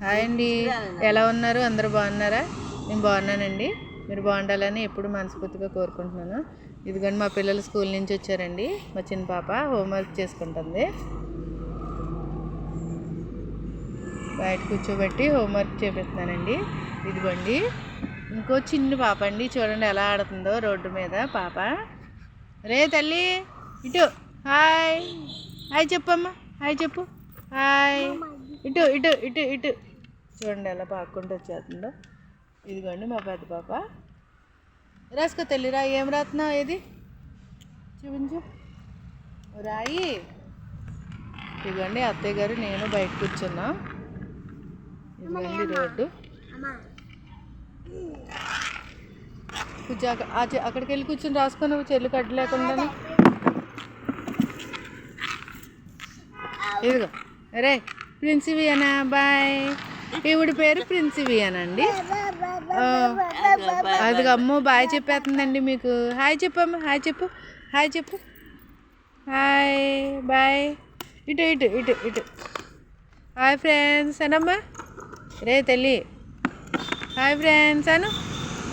Hi అండి. ఎలా ఉన్నారు? అందరూ బాగున్నారా? నేను బాగున్నానండి. మీరు బాగుండాలని ఎప్పుడు మనస్ఫూర్తిగా కోరుకుంటున్నాను. ఇదిగోండి మా పిల్లలు స్కూల్ నుంచి వచ్చారండి. మా చిన్న పాప హోంవర్క్ చేసుకుంటుంది. బయట కూర్చోబెట్టి హోంవర్క్ చేపిస్తున్నానండి. ఇదిగోండి ఇంకో చిన్న పాప అండి. చూడండి ఎలా ఆడుతుందో రోడ్డు మీద పాప. రే తల్లి ఇటు హాయ్. హాయ్ చెప్పమ్మా. హాయ్ చెప్పు. హాయ్. ఇటు ఇటు ఇటు ఇటు. చూడండి ఎలా పాక్కుంటూ వచ్చేస్తుందో. ఇదిగోండి మా పెద్ద పాప. రాసుకో తల్లి ఏం రాస్తున్నావు ఏది చూపించు. రాయి. ఇదిగోండి అత్తయ్య గారు నేను బయట కూర్చున్నా. ఇదిగోండి రోడ్డు. కూర్చో అక్కడికి వెళ్ళి కూర్చొని రాసుకొని చెల్లి కట్టు లేకుండా. ఇదిగో. అరే ప్రిన్సివియనా బాయ్. ఈవిడి పేరు ప్రిన్సివియనా అండి ఆ, అదిగో అమ్మో బాయ్ చెప్పేస్తుందండి మీకు. హాయ్ చెప్పమ్మా హాయ్ చెప్పు హాయ్ చెప్పు. Hi bye. ఇటు ఇటు ఇటు ఇటు. హాయ్ ఫ్రెండ్స్ అనమ్మా రే తల్లి. హాయ్ ఫ్రెండ్స్ అను.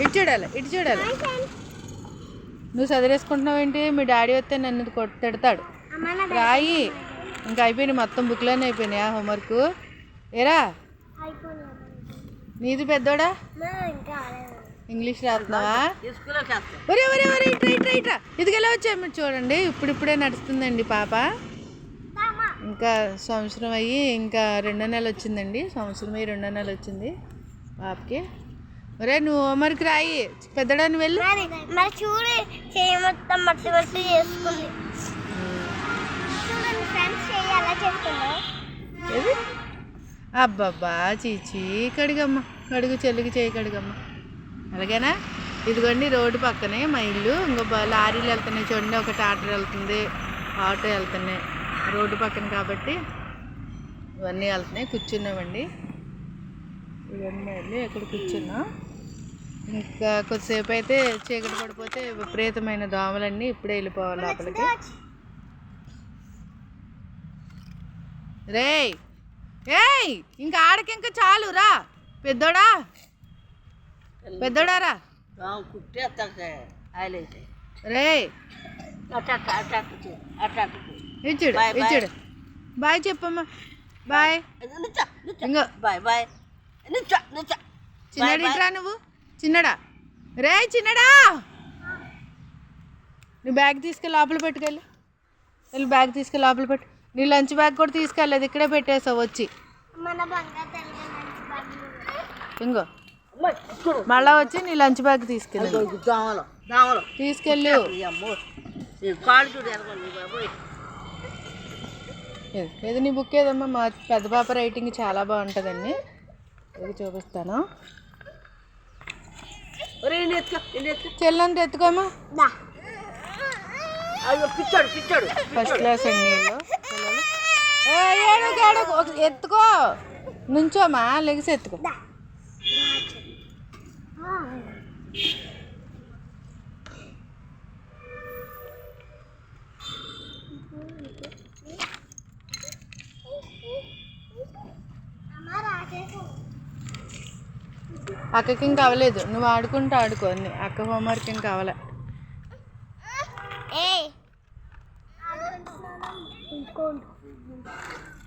ఇటు చూడాలి ఇటు చూడాలి. నువ్వు చదివేసుకుంటున్నావు ఏంటి? మీ డాడీ వస్తే నన్ను తిడతాడు. రాయి. ఇంకా అయిపోయినాయి మొత్తం బుక్లోనే అయిపోయినాయా హోంవర్క్? ఏరా? నీది పెద్దోడా? ఇంగ్లీష్ రాస్తున్నావా? ఒరే ఒరే ఒరే ఇట్రా ఇట్రా ఇట్రా ఇదిగెలా వచ్చాము చూడండి. ఇప్పుడిప్పుడే నడుస్తుందండి పాప. ఇంకా సంవత్సరం అయ్యి ఇంకా రెండో నెల వచ్చిందండి. సంవత్సరం అయ్యి రెండో నెల వచ్చింది పాపకి. ఒరే నువ్వు హోంవర్క్ రాయి. పెద్దడాన్ని వెళ్ళు. మరి చూడు మట్టి మట్టి చేసుకుంది. చూడండి ఫ్రెండ్స్ చేయి ఎలా చేస్తుందో. ఏది? అబ్బబ్బా చీచి కడిగమ్మ కడుగు చెల్లికి చేయి కడిగమ్మ. అలాగేనా? ఇదిగోండి రోడ్డు పక్కనే మా ఇల్లు. ఇంకో లారీలు వెళ్తున్నాయి చూడండి ఒక టాటర్ వెళ్తుంది ఆటో వెళ్తున్నాయి. రోడ్డు పక్కన కాబట్టి ఇవన్నీ వెళ్తున్నాయి. కూర్చున్నామండి. ఇవన్నీ వెళ్ళి ఎక్కడ కూర్చున్నాం. ఇంకా కొద్దిసేపు అయితే చీకటి పడిపోతే విపరీతమైన దోమలన్నీ ఇప్పుడే వెళ్ళిపోవాలి లోపలికి. రేయ్! ఏయ్ ఇంకా ఆడకి ఇంకా చాలు రా. పెద్దోడా? పెద్దోడా రా. రేయ్. ఇచ్చుడు ఇచ్చుడు బాయ్ చెప్పమ్మా. బాయ్. ఇంకో బాయ్ నువ్వు? చిన్నడా? రే చిన్నడా! నీ బ్యాగ్ తీసుకెళ్ళి లోపల పెట్టుకెళ్ళి. వెళ్ళి బ్యాగ్ తీసుకెళ్ళి లోపల పెట్టు. నీ లంచ్ బ్యాగ్ కూడా తీసుకెళ్ళలేదు ఇక్కడే పెట్టేసావు వచ్చి. ఇంకో మళ్ళా వచ్చి నీ లంచ్ బ్యాగ్ తీసుకెళ్ళి. దోమలు దోమలు తీసుకెళ్ళు. ఇది నీ బుక్ ఏదమ్మా? మా పెద్ద పాప రైటింగ్ చాలా బాగుంటుందండి. ఇది చూపిస్తాను. చెల్లంత ఎత్తుకోమా అయ్యో పిచ్చాడు పిచ్చాడు ఫస్ట్ క్లాస్ అండి ఏడుగు, ఏడుగు. ఒక- ఎత్తుకో. నుంచోమా? లెగిసి ఎత్తుకో. అక్కకి ఇంకా అవ్వలేదు. నువ్వు ఆడుకుంటూ ఆడుకో అన్ని. అక్క హోంవర్క్ ఇంకా అవ్వలే. 哦。